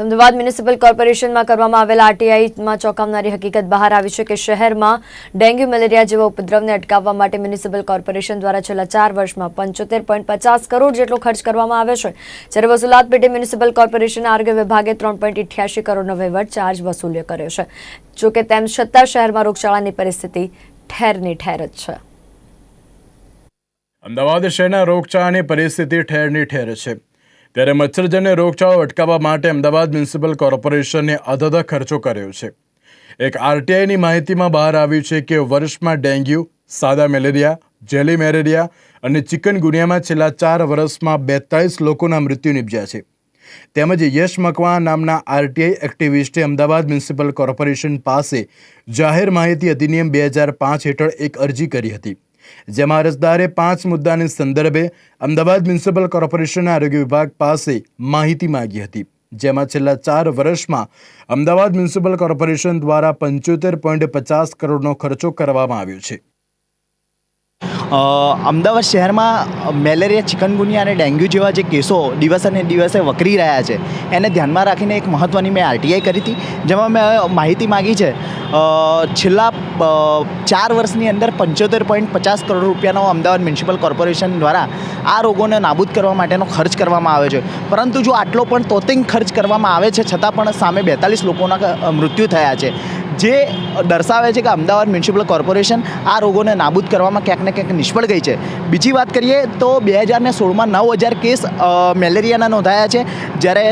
Ahmedabad municipal કોર્પોરેશનમાં કરવામાં આવેલા આરટીઆઈમાં ચોંકાવનારી હકીકત બહાર આવી છે કે શહેરમાં ડેન્ગ્યુ મેલેરિયા જેવા ઉપદ્રવને અટકાવવા માટે મ્યુનિસિપલ કોર્પોરેશન દ્વારા છેલ્લા ચાર વર્ષમાં પંચોતેર કરોડ જેટલો ખર્ચ કરવામાં આવ્યો છે. જ્યારે વસૂલાત પેટે મ્યુનિસિપલ કોર્પોરેશન આરોગ્ય વિભાગે ત્રણ કરોડનો વહીવટ ચાર્જ વસૂલ્યો કર્યો છે. જોકે તેમ છતાં શહેરમાં રોગચાળાની પરિસ્થિતિ ઠેરની ઠેર જ છે. અમદાવાદ શહેરના રોગચાળાની પરિસ્થિતિ ઠેરની ઠેર છે. ત્યારે મચ્છરજન્ય રોગચાળો અટકાવવા માટે અમદાવાદ મ્યુનિસિપલ કોર્પોરેશને અધધ ખર્ચો કર્યો છે. એક આરટીઆઈની માહિતીમાં બહાર આવ્યું છે કે વર્ષમાં ડેન્ગ્યુ, સાદા મેલેરિયા, જેલી મેલેરિયા અને ચિકનગુનિયામાં છેલ્લા ચાર વર્ષમાં બેતાળીસ લોકોના મૃત્યુ નિપજ્યા છે. તેમજ યશ મકવા નામના આરટીઆઈ એક્ટિવિસ્ટે અમદાવાદ મ્યુનિસિપલ કોર્પોરેશન પાસે જાહેર માહિતી અધિનિયમ બે હજાર પાંચ હેઠળ એક અરજી કરી હતી. જેમાં અરજદારે પાંચ મુદ્દાને સંદર્ભે અમદાવાદ મ્યુનિસિપલ કોર્પોરેશનના આરોગ્ય વિભાગ પાસે માહિતી માંગી હતી. જેમાં છેલ્લા ચાર વર્ષમાં અમદાવાદ મ્યુનિસિપલ કોર્પોરેશન દ્વારા પંચોતેર પોઈન્ટ પચાસ કરોડનો ખર્ચો કરવામાં આવ્યો છે. અમદાવાદ શહેરમાં મેલેરિયા, ચિકનગુનિયા અને ડેન્ગ્યુ જેવા જે કેસો દિવસે ને દિવસે વકરી રહ્યા છે, એને ધ્યાનમાં રાખીને એક મહત્ત્વની મેં આરટીઆઈ કરી હતી, જેમાં મેં માહિતી માગી છે. છેલ્લા ચાર વર્ષની અંદર પંચોતેર પોઈન્ટ પચાસ કરોડ રૂપિયાનો અમદાવાદ મ્યુનિસિપલ કોર્પોરેશન દ્વારા આ રોગોને નાબૂદ કરવા માટેનો ખર્ચ કરવામાં આવે છે. પરંતુ જો આટલો પણ તોતિંગ ખર્ચ કરવામાં આવે છે, છતાં પણ સામે બેતાલીસ લોકોના મૃત્યુ થયા છે. જે દર્શાવે છે કે અમદાવાદ મ્યુનિસિપલ કોર્પોરેશન આ રોગોને નાબૂદ કરવામાં ક્યાંક ને ક્યાંક નિષ્ફળ ગઈ છે. બીજી વાત કરીએ તો બે હજાર ને સોળમાં નવ હજાર કેસ મેલેરિયાના નોંધાયા છે. જ્યારે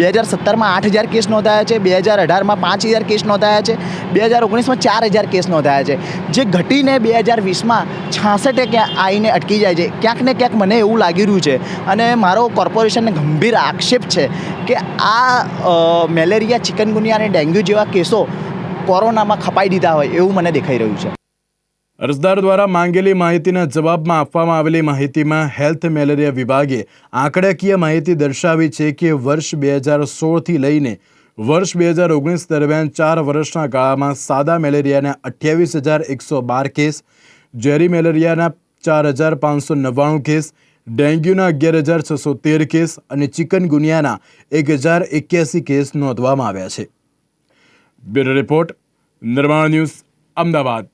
બે હજાર સત્તરમાં આઠ હજાર કેસ નોંધાયા છે. બે હજાર અઢારમાં પાંચ હજાર કેસ નોંધાયા છે. બે હજાર ઓગણીસમાં ચાર હજાર કેસ નોંધાયા છે. જે ઘટીને બે હજાર વીસમાં છાસઠે ક્યાં આવીને અટકી જાય છે. ક્યાંક ને ક્યાંક મને એવું લાગી રહ્યું છે. અને મારો કોર્પોરેશનને ગંભીર આક્ષેપ છે કે આ મેલેરિયા, ચિકનગુનિયા અને ડેન્ગ્યુ જેવા કેસો કોરોનામાં ખપાઈ દીધા હોય એવું મને દેખાઈ રહ્યું છે. અરજદાર દ્વારા માંગેલી માહિતીના જવાબમાં આપવામાં આવેલી માહિતીમાં હેલ્થ મેલેરિયા વિભાગે આંકડાકીય માહિતી દર્શાવી છે કે વર્ષ બે હજાર સોળથી લઈને વર્ષ બે હજાર ઓગણીસ દરમિયાન ચાર વર્ષના ગાળામાં સાદા મેલેરિયાના અઠ્યાવીસ હજાર એકસો બાર કેસ, ઝેરી મેલેરિયાના ચાર હજાર પાંચસો નવ્વાણું કેસ, ડેન્ગ્યુના અગિયાર હજાર છસો તેર કેસ અને ચિકનગુનિયાના એક હજાર એક્યાસી કેસ નોંધવામાં આવ્યા છે. Bureau report Nirman news Ahmedabad.